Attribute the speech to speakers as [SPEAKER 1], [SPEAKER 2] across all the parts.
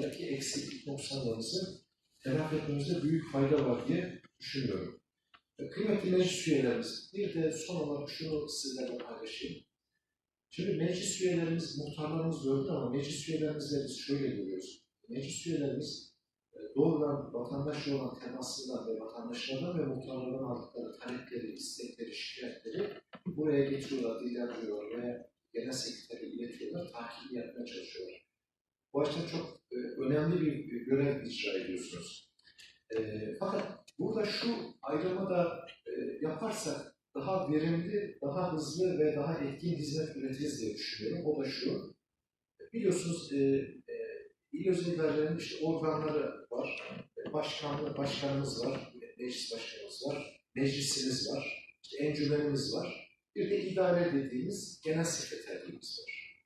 [SPEAKER 1] konusundaki eksiklik noksanlarımızı telafi etmemizde büyük fayda var diye düşünüyorum. Kıymetli meclis üyelerimiz, bir de son olarak şunu sizlerle paylaşayım. Şimdi meclis üyelerimiz, muhtarlarımız gördü ama meclis üyelerimizle biz şöyle görüyoruz. Meclis üyelerimiz e, doğrudan vatandaşla olan temasından ve vatandaşlardan ve muhtarlardan aldıkları talepleri, istekleri, şikayetleri buraya getiriyorlar, dillendiriyorlar ve genel sekretere iletiyorlar, takip yapmaya çalışıyorlar. Bu açıdan çok önemli bir görev icra ediyorsunuz. E, fakat burada şu ayrımı da e, yaparsak daha verimli, daha hızlı ve daha etkin hizmet üretiriz diye düşünüyorum. O da şu, biliyorsunuz e, e, il özel işte organları var, e, başkanlığı, başkanımız var, meclis başkanımız var, meclisimiz var, işte encümenimiz var, bir de idare dediğimiz genel sekreterliğimiz var.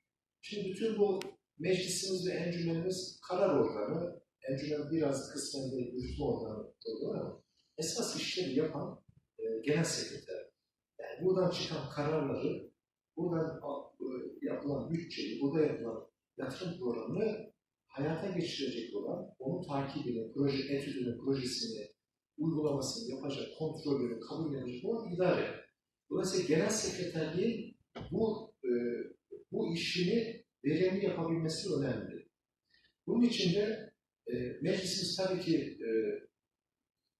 [SPEAKER 1] Şimdi bütün bu meclisimiz ve encümenimiz karar organı, encümen biraz kısmen yürütme organı oluyor ama esas işleri yapan e, genel sekreter. Yani buradan çıkan kararları, buradan e, yapılan bütçeyi, burada yapılan yatırım programını hayata geçirecek olan, onun takibini, proje etüdünü, projesini, uygulamasını yapacak, kontrolünü kabul edecek olan idare. Dolayısıyla genel sekreterliğin bu e, bu işini verimli yapabilmesi önemli. Bunun için de e, meclisimiz tabii ki e,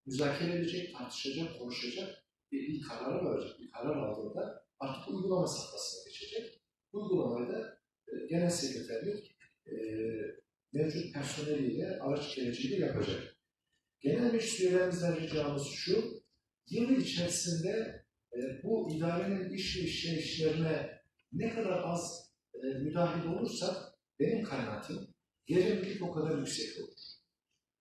[SPEAKER 1] müzakere edecek, tartışacak, konuşacak ve bir karar verecek. Bir karar aldığında artık uygulama safhasına geçecek. Uygulamayı da e, genel sekreterlik e, mevcut personeliyle, araç gereciyle yapacak. Genel meclis üyelerimizden ricamız şu, yıl içerisinde e, bu idarenin iş işleyişlerine ne kadar az e, müdahil olursak benim kanaatim verimlilik o kadar yüksek olur.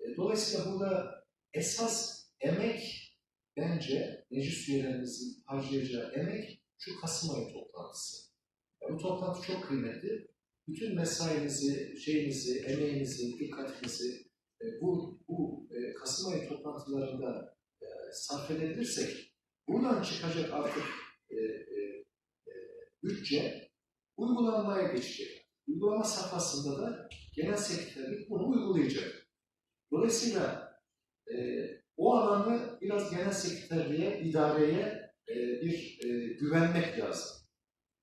[SPEAKER 1] E, dolayısıyla burada esas emek bence meclis üyelerimizin harcayacağı emek şu Kasım ayı toplantısı. Ya bu toplantı çok kıymetli. Bütün mesainizi, şeyinizi, emeğinizi, dikkatinizi e, bu, bu e, Kasım ayı toplantılarında e, sarf edebilirsek buradan çıkacak artık e, e, e, bütçe uygulanmaya geçecek. Uygulama safhasında da genel sekreterlik bunu uygulayacak. Dolayısıyla e, o alanı biraz genel sekreterliğe, idareye e, bir e, güvenmek lazım.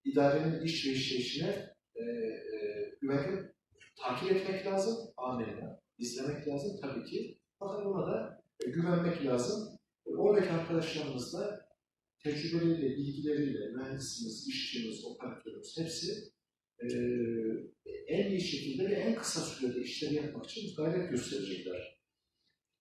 [SPEAKER 1] İdarenin iş ve işleyişine e, e, güvenip takip etmek lazım. Amenna. izlemek lazım tabii ki. Fakat ona da e, güvenmek lazım. E, oradaki arkadaşlarımız da tecrübeleriyle, bilgileriyle, mühendisimiz, işçimiz, operatörümüz hepsi e, en iyi şekilde ve en kısa sürede işleri yapmak için gayret gösterecekler.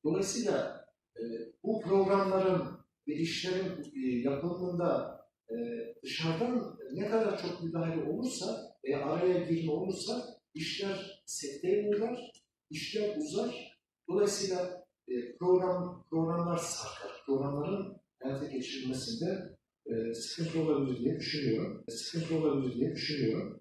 [SPEAKER 1] Dolayısıyla e, bu programların ve işlerin e, yapımında e, dışarıdan ne kadar çok müdahale olursa ve araya girme olursa işler sekteye uğrar, işler uzar. Dolayısıyla e, program programlar sarkar. Programların hayata geçirilmesinde e, sıkıntı olabilir diye düşünüyorum. Sıkıntı olabilir diye düşünüyorum.